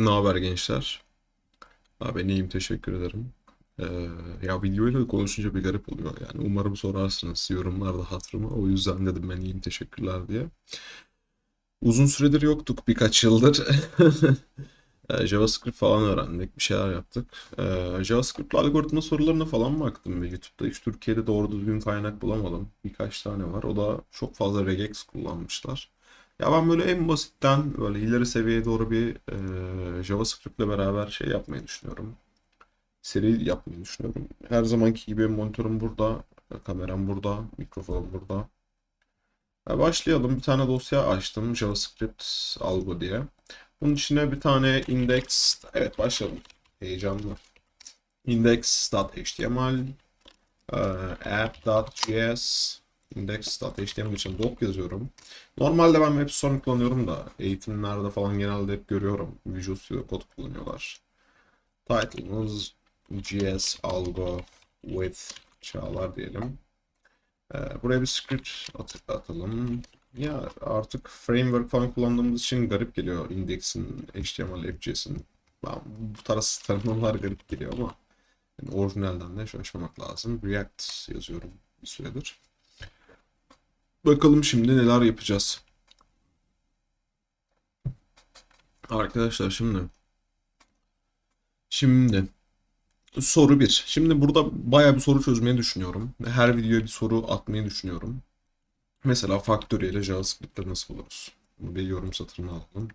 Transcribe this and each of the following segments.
Ne haber gençler? Abi ben iyiyim teşekkür ederim. Ee, ya videoyla konuşunca bir garip oluyor yani. Umarım sorarsınız yorumlarda hatırıma. O yüzden dedim ben iyiyim teşekkürler diye. Uzun süredir yoktuk birkaç yıldır. Ee, JavaScript falan öğrendik, bir şeyler yaptık. Ee, JavaScript algoritma sorularına falan baktım ve YouTube'da hiç Türkiye'de doğru düzgün kaynak bulamadım. Birkaç tane var. O da çok fazla regex kullanmışlar. Ya ben böyle en basitten böyle ileri seviyeye doğru bir e, JavaScript ile beraber şey yapmayı düşünüyorum. Seri yapmayı düşünüyorum. Her zamanki gibi monitörüm burada, kameram burada, mikrofonum burada. Ya başlayalım. Bir tane dosya açtım JavaScript algo diye. Bunun içine bir tane index, evet başlayalım. Heyecanlı. Index.html, e, app.js, index.html için doc yazıyorum. Normalde ben WebStorm kullanıyorum da eğitimlerde falan genelde hep görüyorum. Visual Studio Code kullanıyorlar. Title'ımız JS Algo with Çağlar diyelim. Ee, buraya bir script at atalım. Ya artık framework falan kullandığımız için garip geliyor index'in, HTML, FJS'in. Ben, bu tarz tanımlar garip geliyor ama yani orijinalden de şaşmamak lazım. React yazıyorum bir süredir. Bakalım şimdi neler yapacağız. Arkadaşlar şimdi şimdi soru 1. Şimdi burada bayağı bir soru çözmeyi düşünüyorum. Her videoya bir soru atmayı düşünüyorum. Mesela faktöriyel ile JavaScript'te nasıl buluruz? Bir yorum satırına alalım.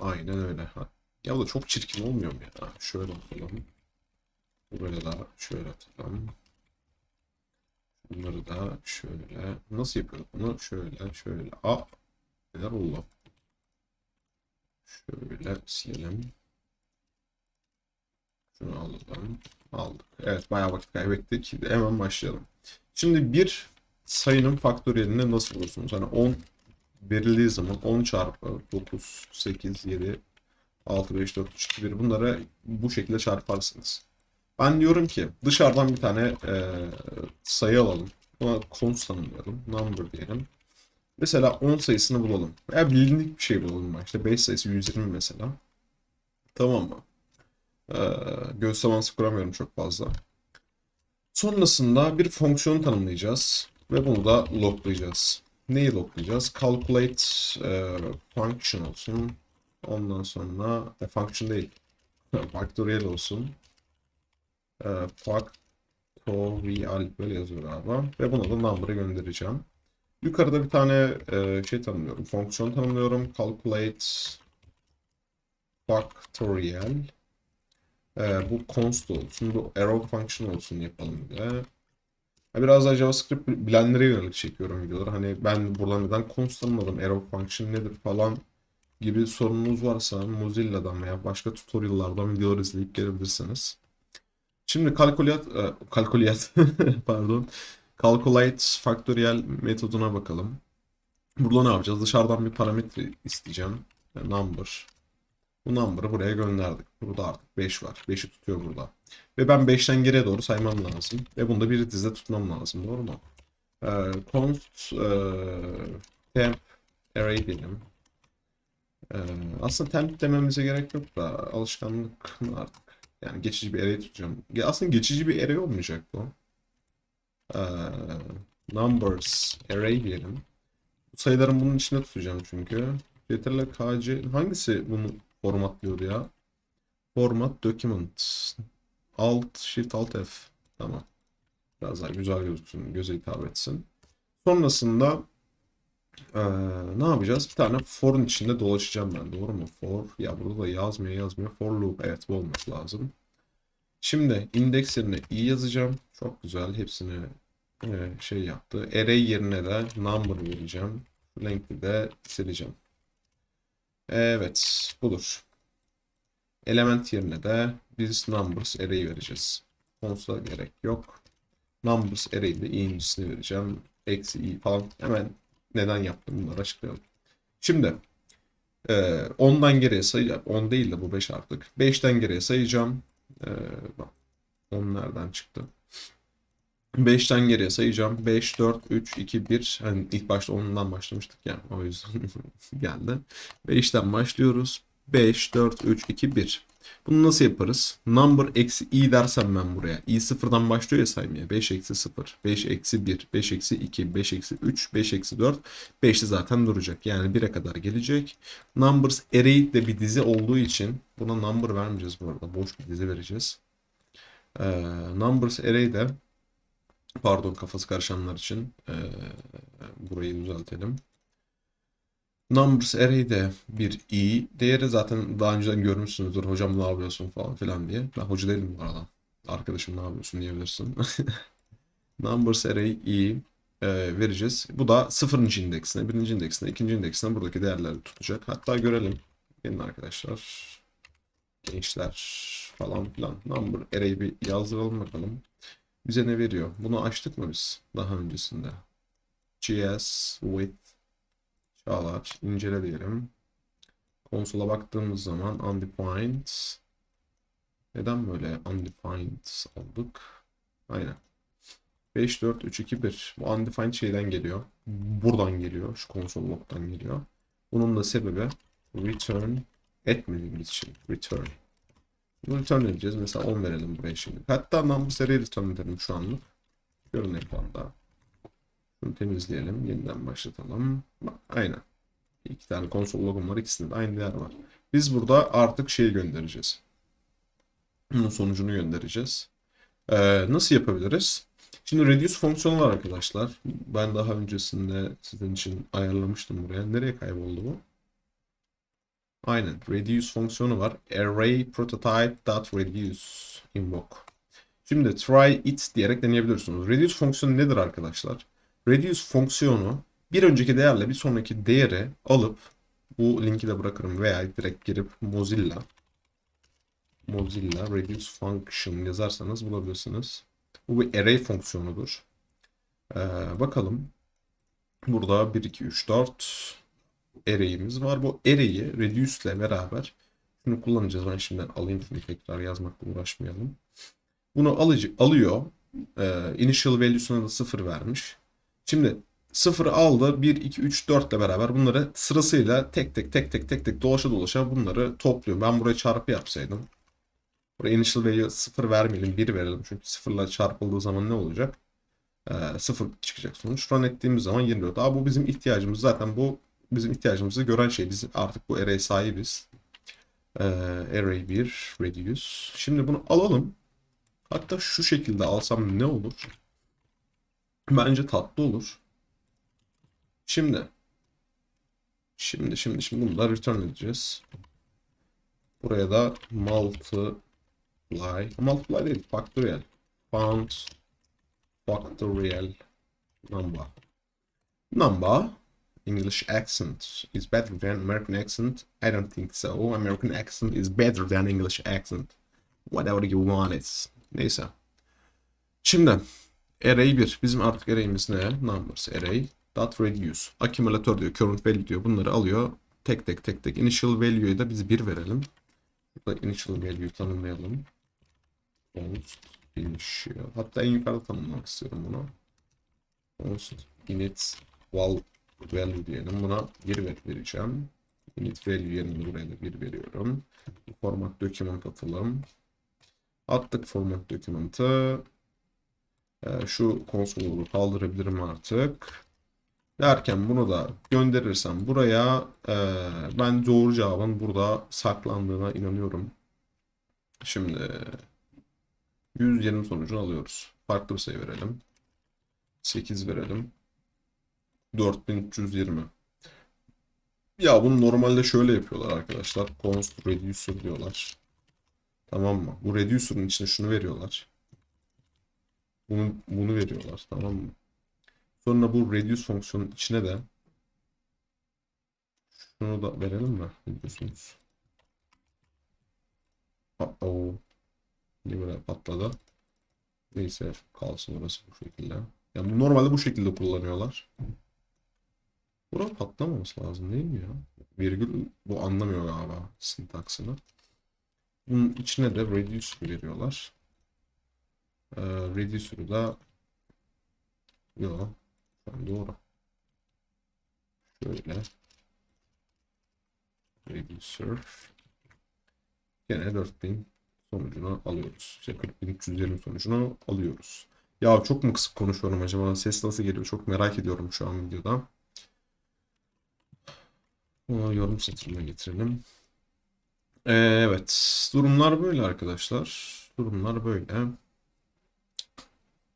Aynen öyle. Ha. Ya da çok çirkin olmuyor mu ya? Şöyle atalım. Buraya da şöyle atalım. Bunları da şöyle. Nasıl yapıyorduk bunu? Şöyle, şöyle. Aa, neler oldu? Şöyle silelim. Şunu alalım. Aldık. Evet, bayağı vakit kaybettik. Hemen başlayalım. Şimdi bir sayının faktöriyelini nasıl bulursunuz? Hani 10 verildiği zaman 10 çarpı 9, 8, 7, 6, 5, 4, 3, 2, 1 bunları bu şekilde çarparsınız. Ben diyorum ki dışarıdan bir tane e, sayı alalım. Buna const tanımlayalım. Number diyelim. Mesela 10 sayısını bulalım. Veya bilindik bir şey bulalım. İşte 5 sayısı 120 mesela. Tamam mı? Ee, göz teması kuramıyorum çok fazla. Sonrasında bir fonksiyon tanımlayacağız. Ve bunu da loglayacağız. Neyi loglayacağız? Calculate e, function olsun. Ondan sonra e, function değil. Factorial olsun. E, factorial böyle yazıyor galiba. Ve buna da number'ı göndereceğim. Yukarıda bir tane e, şey tanımlıyorum. Fonksiyon tanımlıyorum. Calculate factorial. E, bu const olsun. Bu arrow function olsun yapalım bir de. Biraz daha JavaScript bilenlere yönelik çekiyorum videoları. Hani ben buradan neden const tanımladım, arrow function nedir falan gibi sorununuz varsa Mozilla'dan veya başka tutorial'lardan videolar izleyip gelebilirsiniz. Şimdi calculate, e, calculate pardon, calculate factorial metoduna bakalım. Burada ne yapacağız? Dışarıdan bir parametre isteyeceğim. Number. Bu number'ı buraya gönderdik. Burada artık 5 var. 5'i tutuyor burada. Ve ben 5'ten geriye doğru saymam lazım. Ve bunu da bir dizide tutmam lazım. Doğru mu? Ee, const e, temp array diyelim. Ee, aslında temp dememize gerek yok da alışkanlık artık? Yani geçici bir array tutacağım. Aslında geçici bir array olmayacak bu. Ee, numbers array diyelim. Bu sayıların bunun içinde tutacağım çünkü. Ctrl KC hangisi bunu formatlıyor ya? Format document. Alt Shift Alt F. Tamam. Biraz daha güzel gözüksün, göze hitap etsin. Sonrasında ee, ne yapacağız? Bir tane for'un içinde dolaşacağım ben. Doğru mu? For. Ya burada da yazmıyor yazmıyor. For loop. Evet bu olması lazım. Şimdi index yerine i yazacağım. Çok güzel. Hepsini e, şey yaptı. Array yerine de number vereceğim. Length'i de sileceğim. Evet. Budur. Element yerine de biz numbers array vereceğiz. Const'a gerek yok. Numbers array'de i'incisini vereceğim. Eksi i falan. Hemen neden yaptım bunları açıklayalım. Şimdi e, 10'dan geriye sayacağım. 10 değil de bu 5 artık. 5'ten geriye sayacağım. E, bak, 10 nereden çıktı? 5'ten geriye sayacağım. 5, 4, 3, 2, 1. Hani ilk başta 10'dan başlamıştık ya. O yüzden geldi. 5'ten başlıyoruz. 5, 4, 3, 2, 1. Bunu nasıl yaparız? Number eksi i dersem ben buraya. i sıfırdan başlıyor ya saymaya. 5 eksi 0, 5 eksi 1, 5 eksi 2, 5 eksi 3, 5 eksi 4. 5'te zaten duracak. Yani 1'e kadar gelecek. Numbers array de bir dizi olduğu için buna number vermeyeceğiz bu arada. Boş bir dizi vereceğiz. Ee, numbers array de pardon kafası karışanlar için ee, burayı düzeltelim. Numbers array'de bir i değeri zaten daha önceden görmüşsünüzdür. Hocam ne yapıyorsun falan filan diye. Ben hoca değilim bu arada. Arkadaşım ne yapıyorsun diyebilirsin. Numbers array i e, vereceğiz. Bu da sıfırıncı indeksine, birinci indeksine, ikinci indeksine buradaki değerleri tutacak. Hatta görelim. Gelin arkadaşlar. Gençler falan filan. Number array bir yazdıralım bakalım. Bize ne veriyor? Bunu açtık mı biz daha öncesinde? GS with Çağlar incele diyelim. Konsola baktığımız zaman undefined. Neden böyle undefined aldık? Aynen. 5, 4, 3, 2, 1. Bu undefined şeyden geliyor. Buradan geliyor. Şu konsol log'dan geliyor. Bunun da sebebi return etmediğimiz için. Return. Return edeceğiz. Mesela 10 verelim buraya şimdi. Hatta number seriyi return edelim şu anlık. Görün ekranda. Temizleyelim. Yeniden başlatalım. Bak, aynen. İki tane konsol logom var. İkisinde de aynı değer var. Biz burada artık şey göndereceğiz. Bunun sonucunu göndereceğiz. Ee, nasıl yapabiliriz? Şimdi reduce fonksiyonu var arkadaşlar. Ben daha öncesinde sizin için ayarlamıştım buraya. Nereye kayboldu bu? Aynen. Reduce fonksiyonu var. Array prototype dot reduce invoke. Şimdi try it diyerek deneyebilirsiniz. Reduce fonksiyonu nedir arkadaşlar? Reduce fonksiyonu bir önceki değerle bir sonraki değeri alıp bu linki de bırakırım veya direkt girip Mozilla Mozilla Reduce Function yazarsanız bulabilirsiniz. Bu bir array fonksiyonudur. Ee, bakalım. Burada 1, 2, 3, 4 array'imiz var. Bu array'i reduce ile beraber şunu kullanacağız. Ben şimdiden alayım şunu tekrar yazmakla uğraşmayalım. Bunu alıcı alıyor. Ee, initial value'suna da 0 vermiş. Şimdi 0'ı aldı. 1, 2, 3, 4 ile beraber bunları sırasıyla tek tek tek tek tek tek dolaşa dolaşa bunları topluyor. Ben buraya çarpı yapsaydım. Buraya initial value 0 vermeyelim 1 verelim. Çünkü 0 ile çarpıldığı zaman ne olacak? Ee, 0 çıkacak sonuç. Run ettiğimiz zaman 24. Aa, bu bizim ihtiyacımız. Zaten bu bizim ihtiyacımızı gören şey. Biz artık bu array sahibiz. Ee, array 1 reduce. Şimdi bunu alalım. Hatta şu şekilde alsam ne olur? Bence tatlı olur. Şimdi. Şimdi şimdi şimdi bunu da return edeceğiz. Buraya da multiply. Multiply değil. Factorial. Found factorial number. Number. English accent is better than American accent. I don't think so. American accent is better than English accent. Whatever you want it. Neyse. Şimdi array 1. Bizim artık array'imiz ne? Numbers array. Dot reduce. Accumulator diyor. Current value diyor. Bunları alıyor. Tek tek tek tek. Initial value'yu da biz 1 verelim. Burada initial value'yu tanımlayalım. Const initial. Hatta en yukarıda tanımlamak istiyorum bunu. Const init val value diyelim. Buna 1 ver vereceğim. Init value yerine buraya da 1 veriyorum. Format document atalım. Attık format dokümantı. Ee, şu konsolu kaldırabilirim artık. Derken bunu da gönderirsem buraya e, ben doğru cevabın burada saklandığına inanıyorum. Şimdi 120 sonucunu alıyoruz. Farklı bir sayı verelim. 8 verelim. 4320. Ya bunu normalde şöyle yapıyorlar arkadaşlar. Const reducer diyorlar. Tamam mı? Bu reducer'ın içine şunu veriyorlar. Bunu, bunu veriyorlar. Tamam mı? Sonra bu reduce fonksiyonun içine de şunu da verelim mi? Ne diyorsunuz? Uh-oh. Niye böyle patladı? Neyse kalsın orası bu şekilde. Yani normalde bu şekilde kullanıyorlar. Burada patlamaması lazım değil mi ya? Virgül bu anlamıyor galiba sintaksını. Bunun içine de reduce veriyorlar. Ee, reducer'ı da yok. Doğru. Şöyle. Reducer. Gene 4000 sonucunu alıyoruz. İşte 40.320 sonucunu alıyoruz. Ya çok mu kısık konuşuyorum acaba? Ses nasıl geliyor? Çok merak ediyorum şu an videoda. Onu yorum satırına getirelim. Ee, evet. Durumlar böyle arkadaşlar. Durumlar böyle.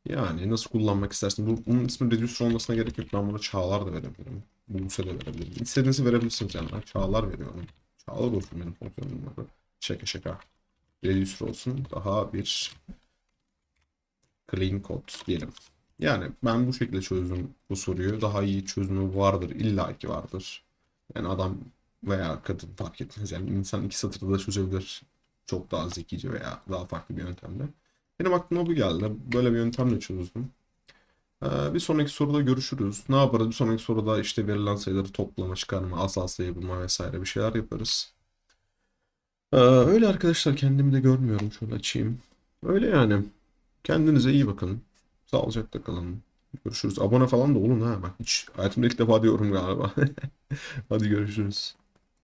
Yani nasıl kullanmak istersin? Bu, bunun ismi Reducer olmasına gerek yok. Ben buna Çağlar da verebilirim. Buse de verebilirim. İstediğinizi verebilirsiniz yani. Ben Çağlar veriyorum. Çağlar olsun benim fonksiyonum adı. Şaka şaka. Reducer olsun. Daha bir clean code diyelim. Yani ben bu şekilde çözdüm bu soruyu. Daha iyi çözümü vardır. İlla ki vardır. Yani adam veya kadın fark etmez. Yani insan iki satırda da çözebilir. Çok daha zekice veya daha farklı bir yöntemle. Benim aklıma bu geldi. Böyle bir yöntemle çözdüm. Ee, bir sonraki soruda görüşürüz. Ne yaparız? Bir sonraki soruda işte verilen sayıları toplama, çıkarma, asal sayı bulma vesaire bir şeyler yaparız. Ee, öyle arkadaşlar kendimi de görmüyorum. Şöyle açayım. Öyle yani. Kendinize iyi bakın. Sağlıcakla kalın. Görüşürüz. Abone falan da olun ha. Bak hiç hayatımda ilk defa diyorum galiba. Hadi görüşürüz.